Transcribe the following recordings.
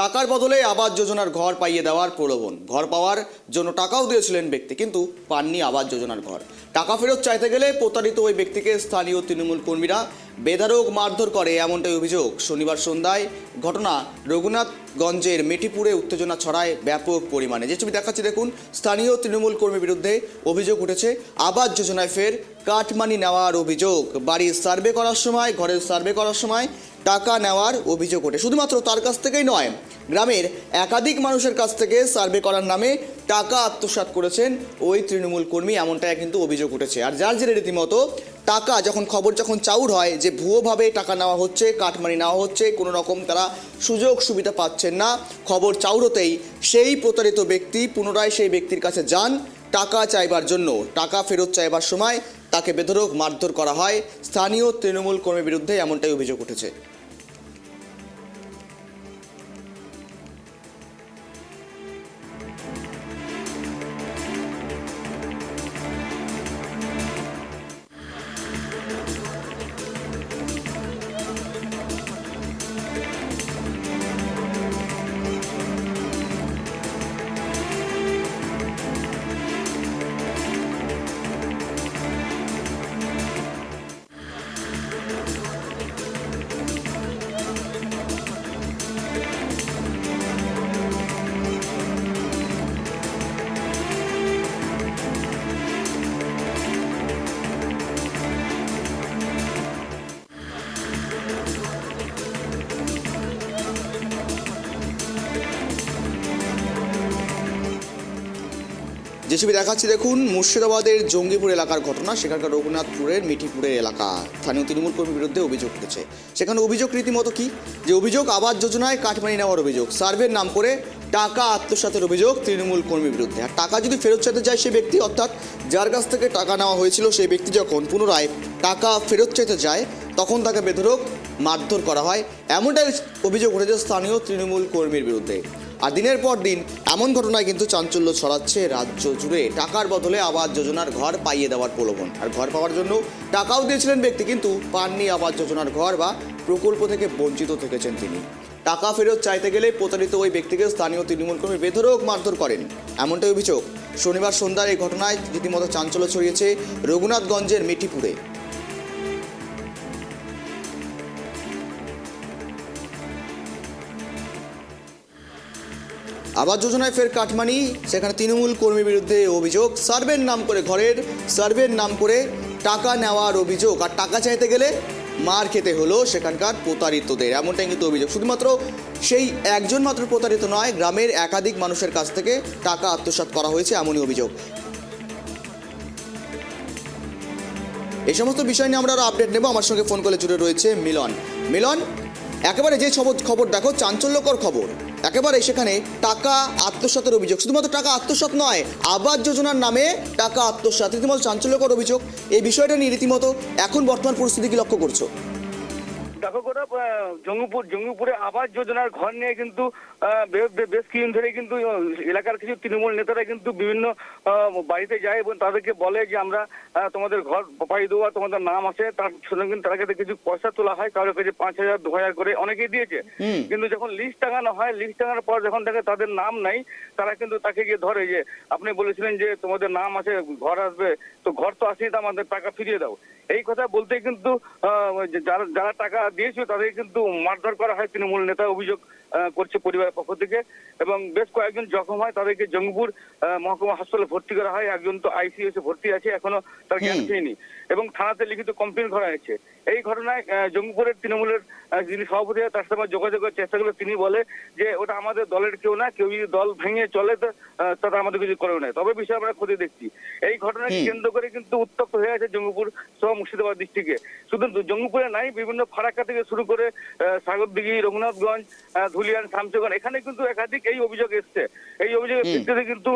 টাকার বদলে আবাস যোজনার ঘর পাইয়ে দেওয়ার প্রলোভন। ঘর পাওয়ার জন্য টাকাও দিয়েছিলেন ব্যক্তি, কিন্তু পাননি আবাস যোজনার ঘর। টাকা ফেরত চাইতে গেলে প্রতারিত ওই ব্যক্তিকে স্থানীয় তৃণমূল কর্মীরা বেধারক মারধর করে এমনটাই অভিযোগ। শনিবার সন্ধ্যায় ঘটনা রঘুনাথগঞ্জের মেটিপুরে উত্তেজনা ছড়ায় ব্যাপক পরিমাণে। যে ছবি দেখাচ্ছি দেখুন, স্থানীয় তৃণমূল কর্মীর বিরুদ্ধে অভিযোগ উঠেছে, আবাস যোজনায় ফের কাটমানি নেওয়ার অভিযোগ। বাড়ির সার্ভে করার সময়, ঘরের সার্ভে করার সময় টাকা নেওয়ার অভিযোগ ওঠে। শুধুমাত্র তার কাছ থেকেই নয়, গ্রামের একাধিক মানুষের কাছ থেকে সার্ভে করার নামে টাকা আত্মসাৎ করেছেন ওই তৃণমূল কর্মী, এমনটাই কিন্তু অভিযোগ উঠেছে। আর যার জেরে রীতিমতো টাকা যখন খবর যখন চাউর হয় যে ভুয়োভাবে টাকা নেওয়া হচ্ছে, কাটমানি নেওয়া হচ্ছে, কোনো রকম তারা সুযোগ সুবিধা পাচ্ছেন না, খবর চাউর হতেই সেই প্রতারিত ব্যক্তি পুনরায় সেই ব্যক্তির কাছে যান, টাকা চাইবার জন্য। টাকা ফেরত চাইবার সময় তাকে বেধরক মারধর করা হয়। স্থানীয় তৃণমূল কর্মীর বিরুদ্ধে এমনটাই অভিযোগ উঠেছে। যে ছবি দেখাচ্ছি দেখুন, মুর্শিদাবাদের জঙ্গিপুর এলাকার ঘটনা, সেখানকার রঘুনাথপুরের মিঠিপুরের এলাকা। স্থানীয় তৃণমূল কর্মীর বিরুদ্ধে অভিযোগ উঠেছে। সেখানে অভিযোগ রীতিমতো কি? যে অভিযোগ আবাস যোজনায় কাঠমানি নেওয়ার অভিযোগ। সার্ভের নাম করে টাকা আত্মসাতের অভিযোগ তৃণমূল কর্মীর বিরুদ্ধে। আর টাকা যদি ফেরত চাইতে যায় সেই ব্যক্তি, অর্থাৎ যার কাছ থেকে টাকা নেওয়া হয়েছিল সেই ব্যক্তি যখন পুনরায় টাকা ফেরত চাইতে যায়, তখন তাকে বেধরক মারধর করা হয়। এমনটাই অভিযোগ উঠেছে স্থানীয় তৃণমূল কর্মীর বিরুদ্ধে। আর দিনের পর দিন এমন ঘটনায় কিন্তু চাঞ্চল্য ছড়াচ্ছে রাজ্য জুড়ে। টাকার বদলে আবাস যোজনার ঘর পাইয়ে দেওয়ার প্রলোভন। আর ঘর পাওয়ার জন্য টাকাও দিয়েছিলেন ব্যক্তি, কিন্তু পাননি আবাস যোজনার ঘর বা প্রকল্প থেকে বঞ্চিত থেকেছেন তিনি। টাকা ফেরত চাইতে গেলে প্রতারিত ওই ব্যক্তিকে স্থানীয় তৃণমূল কর্মী বেধরক মারধর করেন। এমনটাই অভিযোগ। শনিবার সন্ধ্যার এই ঘটনায় রীতিমতো চাঞ্চল্য ছড়িয়েছে রঘুনাথগঞ্জের মিঠিপুরে। আবাস যোজনায় ফের কাটমানি, সেখানে তৃণমূল কর্মীর বিরুদ্ধে অভিযোগ, সার্ভের নাম করে ঘরের, সার্ভের নাম করে টাকা নেওয়ার অভিযোগ, আর টাকা চাইতে গেলে মার খেতে হলো সেখানকার প্রতারিতদের। এমনটাই কিন্তু অভিযোগ। শুধুমাত্র সেই একজন মাত্র প্রতারিত নয়, গ্রামের একাধিক মানুষের কাছ থেকে টাকা আত্মসাৎ করা হয়েছে এমনই অভিযোগ। এই সমস্ত বিষয় নিয়ে আমরা আরও আপডেট নেব। আমার সঙ্গে ফোন কলে জুড়ে রয়েছে মিলন। মিলন, একেবারে যে খবর দেখো, চাঞ্চল্যকর খবর। একেবারে সেখানে টাকা আত্মসাতের অভিযোগ। শুধুমাত্র টাকা আত্মসাৎ নয়, আবাস যোজনার নামে টাকা আত্মসাৎ রীতিমতো চাঞ্চল্যকর অভিযোগ। এই বিষয়টা নিয়ে রীতিমতো এখন বর্তমান পরিস্থিতি কি লক্ষ্য করছ? দেখো গোটা জঙ্গিপুর, জঙ্গিপুরে আবাস যোজনার ঘর নিয়ে কিন্তু বেশ কিছুদিন ধরে কিন্তু এলাকার কিছু তৃণমূল নেতারা কিন্তু বিভিন্ন বাড়িতে যায় এবং তাদেরকে বলে যে আমরা তোমাদের ঘর পাই আর তোমাদের নাম আছে তার সঙ্গে কিন্তু তার কাছে কিছু পয়সা তোলা হয় কারোর কাছে পাঁচ হাজার দু হাজার করে অনেকেই দিয়েছে। কিন্তু যখন লিস্ট টাঙানো হয় লিস্ট টাঙানোর পর যখন দেখে তাদের নাম নাই তারা কিন্তু তাকে গিয়ে ধরে যে আপনি বলেছিলেন যে তোমাদের নাম আছে ঘর আসবে তো ঘর তো আসেনি তো আমাদের টাকা ফিরিয়ে দাও। এই কথা বলতে কিন্তু আহ, যারা যারা টাকা দিয়েছিল তাদের কিন্তু মারধর করা হয় তৃণমূল নেতা অভিযোগ। করছে পরিবারের পক্ষ থেকে। এবং বেশ কয়েকজন জখম হয়। তাদেরকে জঙ্গিপুর মহকুমা হাসপাতালে ভর্তি করা হয়। একজন তো আইসিইউতে ভর্তি আছে। এখনও তার জ্ঞান। ফেরেনি। এবং থানাতে লিখিত কমপ্লেন করা হয়েছে। এই ঘটনায় জঙ্গিপুরের তৃণমূলের যিনি সভাপতি তার সাথে আমার যোগাযোগ করার চেষ্টা করলে তিনি বলে যে ওটা আমাদের দলের কেউ না কেউ যদি দল ভেঙে চলে তো তারা আমাদের কিছু করে নেয় তবে বিষয়ে আমরা খুঁজে দেখছি। এই ঘটনাকে কেন্দ্র করে কিন্তু উত্তপ্ত হয়ে আছে জঙ্গিপুর সহ মুর্শিদাবাদ ডিস্ট্রিক্টে শুধু জঙ্গিপুরে নাই বিভিন্ন ফারাক্কা থেকে শুরু করে সাগরদিঘি রঘুনাথগঞ্জ ধুলিয়ান শামচগঞ্জ এখানে কিন্তু একাধিক এই অভিযোগ এসছে। এই অভিযোগের ভিত্তিতে কিন্তু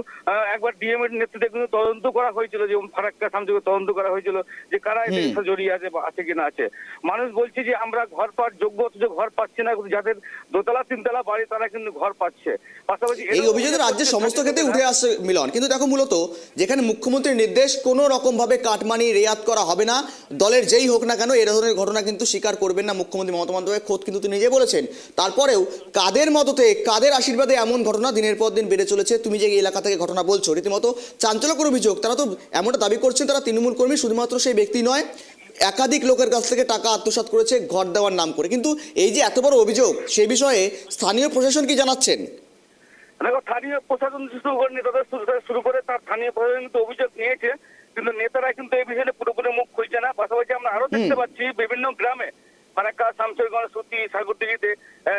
একবার ডিএম এর নেতৃত্বে কিন্তু তদন্ত করা হয়েছিল যে ফারাক্কা শামচগঞ্জ তদন্ত করা হয়েছিল। যে কারা সাথে জড়িয়ে আছে বা আছে কিনা আছে। মানুষ বলছে যে আমরা ঘর পাওয়ার যোগ্য অথচ ঘর পাচ্ছি না যাদের দোতলা তিনতলা বাড়ি তারা কিন্তু ঘর পাচ্ছে। পাশাপাশি এই অভিযোগ রাজ্যের সমস্ত ক্ষেত্রে উঠে আসছে মিলন। কিন্তু দেখো মূলত যেখানে মুখ্যমন্ত্রীর নির্দেশ কোনো রকম ভাবে কাটমানি রেয়াত করা হবে না। দলের যেই হোক না কেন এ ধরনের ঘটনা কিন্তু স্বীকার করবেন না মুখ্যমন্ত্রী মমতা বন্দ্যোপাধ্যায়। খোদ কিন্তু তিনি নিজে বলেছেন। তারপরেও কাদের মততে কাদের আশীর্বাদে এমন ঘটনা দিনের পর দিন বেড়ে চলেছে তুমি যে এই এলাকা থেকে ঘটনা বলছো রীতিমতো চাঞ্চল্যকর অভিযোগ। তারা তো এমনটা দাবি করছেন তারা তৃণমূল কর্মী শুধুমাত্র সেই ব্যক্তি নয় একাধিক লোকের কাছ থেকে টাকা আত্মসাৎ করেছে ঘর দেওয়ার নাম করে। কিন্তু এই যে এত বড় অভিযোগ সেই বিষয়ে স্থানীয় প্রশাসন কি জানাচ্ছেন? স্থানীয় প্রশাসন শুরু করে নেতাদের শুরু করে তার স্থানীয় প্রশাসন কিন্তু অভিযোগ নিয়েছে কিন্তু নেতারা কিন্তু এই বিষয়ে পুরোপুরি মুখ খুলছে না। পাশাপাশি আমরা আরও দেখতে পাচ্ছি বিভিন্ন গ্রামে ফারাক্কা শামশেরগঞ্জ সুতি সাগরদিঘিতে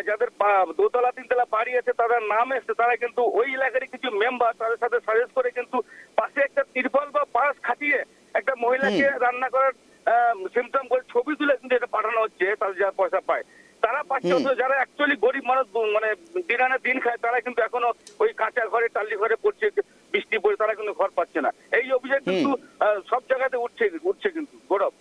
যাদের দোতলা তিনতলা বাড়ি আছে তাদের নাম এসছে তারা কিন্তু ওই এলাকারই কিছু মেম্বার তাদের সাথে সাজেস্ট করে কিন্তু পাশে একটা তিরপল বা পাশ খাটিয়ে একটা রান্না করার সিমটম করে ছবি তুলে কিন্তু এটা পাঠানো হচ্ছে তাদের যা পয়সা পায়। তারা পাচ্ছে তো যারা অ্যাকচুয়ালি গরিব মানুষ মানে দিন আনে দিন খায় তারা কিন্তু এখনও ওই কাঁচা ঘরে টালি ঘরে পড়ছে বৃষ্টি পড়ে তারা কিন্তু ঘর পাচ্ছে না। এই অভিযোগ কিন্তু সব জায়গাতে উঠছে উঠছে কিন্তু গৌরব।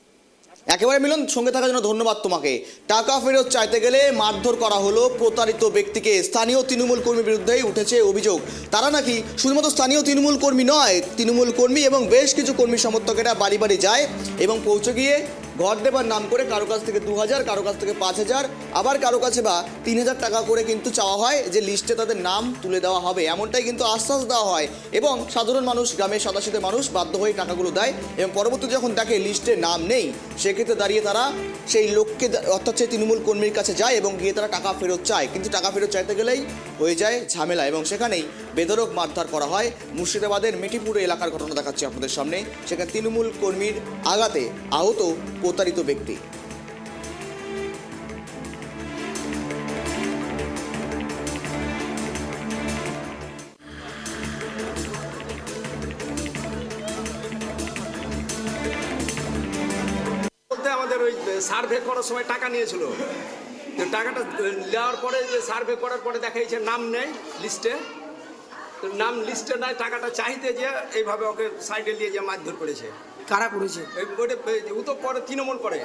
একেবারে মিলন, সঙ্গে থাকার জন্য ধন্যবাদ তোমাকে। টাকা ফেরত চাইতে গেলে মারধর করা হলো প্রতারিত ব্যক্তিকে। স্থানীয় তৃণমূল কর্মীর বিরুদ্ধেই উঠেছে অভিযোগ। তারা নাকি শুধুমাত্র স্থানীয় তৃণমূল কর্মী নয়, তৃণমূল কর্মী এবং বেশ কিছু কর্মী সমর্থকেরা বাড়ি বাড়ি যায় এবং পৌঁছে গিয়ে ঘর দেবার নাম করে কারও কাছ থেকে দু হাজার, কারও কাছ থেকে পাঁচ হাজার, আবার কারও কাছে বা তিন হাজার টাকা করে কিন্তু চাওয়া হয় যে লিস্টে তাদের নাম তুলে দেওয়া হবে। এমনটাই কিন্তু আশ্বাস দেওয়া হয় এবং সাধারণ মানুষ, গ্রামের সাদাশীতে মানুষ বাধ্য হয়ে টাকাগুলো দেয় এবং পরবর্তী যখন দেখে লিস্টে নাম নেই, সেক্ষেত্রে দাঁড়িয়ে তারা সেই লোককে, অর্থাৎ সেই তৃণমূল কর্মীর কাছে যায় এবং গিয়ে তারা টাকা ফেরত চায়। কিন্তু টাকা ফেরত চাইতে গেলেই হয়ে যায় ঝামেলা এবং সেখানেই বেদরক মারধর করা হয়। মুর্শিদাবাদের মেটিপুর এলাকার ঘটনা দেখাচ্ছি আপনাদের সামনে। সেখানে তৃণমূল কর্মীর আঘাতে আহত প্রতারিত ব্যক্তি। আমাদের ওই সার্ভে করার সময় টাকা নিয়েছিল। টাকাটা নেওয়ার পরে যে সার্ভে করার পরে দেখা যাচ্ছে নাম নেই লিস্টে নাম লিস্টে নাই টাকাটা চাইতে যে এইভাবে ওকে সাইডে নিয়ে যে মারধর করেছে। কারা করেছে? ওটা ও তো পরে তৃণমূল করে